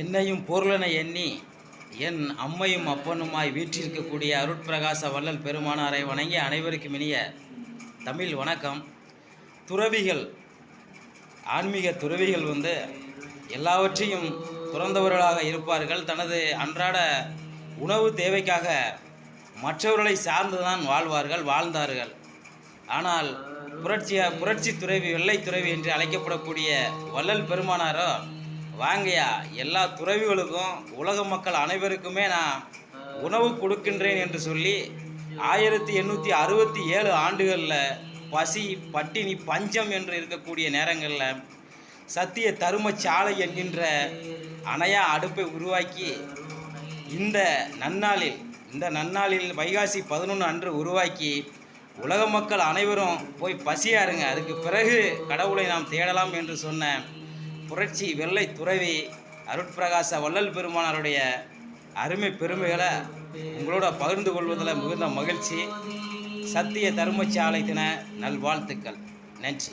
என்னையும் பொருளென எண்ணி என் அம்மையும் அப்பனுமாய் வீற்றிருக்கக்கூடிய அருட்பிரகாச வள்ளல் பெருமானாரை வணங்கி அனைவருக்கும் இனிய தமிழ் வணக்கம். துறவிகள் ஆன்மீக துறவிகள் வந்து எல்லாவற்றையும் துறந்தவர்களாக இருப்பார்கள். தனது அன்றாட உணவு தேவைக்காக மற்றவர்களை சார்ந்துதான் வாழ்வார்கள் வாழ்ந்தார்கள். ஆனால் புரட்சியா புரட்சி துறவி வெள்ளை துறவி என்று அழைக்கப்படக்கூடிய வள்ளல் பெருமானாரோ வாங்கய்யா எல்லா துறவிகளுக்கும் உலக மக்கள் அனைவருக்குமே நான் உணவு கொடுக்கின்றேன் என்று சொல்லி ஆயிரத்தி எண்ணூற்றி அறுபத்தி ஏழு ஆண்டுகளில் பசி பட்டினி பஞ்சம் என்று இருக்கக்கூடிய நேரங்களில் சத்திய தருமச்சாலை என்கின்ற அணையா அடுப்பை உருவாக்கி இந்த நன்னாளில் இந்த நன்னாளில் வைகாசி பதினொன்று அன்று உருவாக்கி உலக மக்கள் அனைவரும் போய் பசியாருங்க. அதுக்கு பிறகு கடவுளை நாம் தேடலாம் என்று சொன்ன புரட்சி வெள்ளை துறவி அருட்பிரகாச வள்ளல் பெருமானாருடைய அருமை பெருமைகளை உங்களோட பகிர்ந்து கொள்வதில் மிகுந்த மகிழ்ச்சி. சத்திய தர்மச்சாலை தின நல்வாழ்த்துக்கள். நன்றி.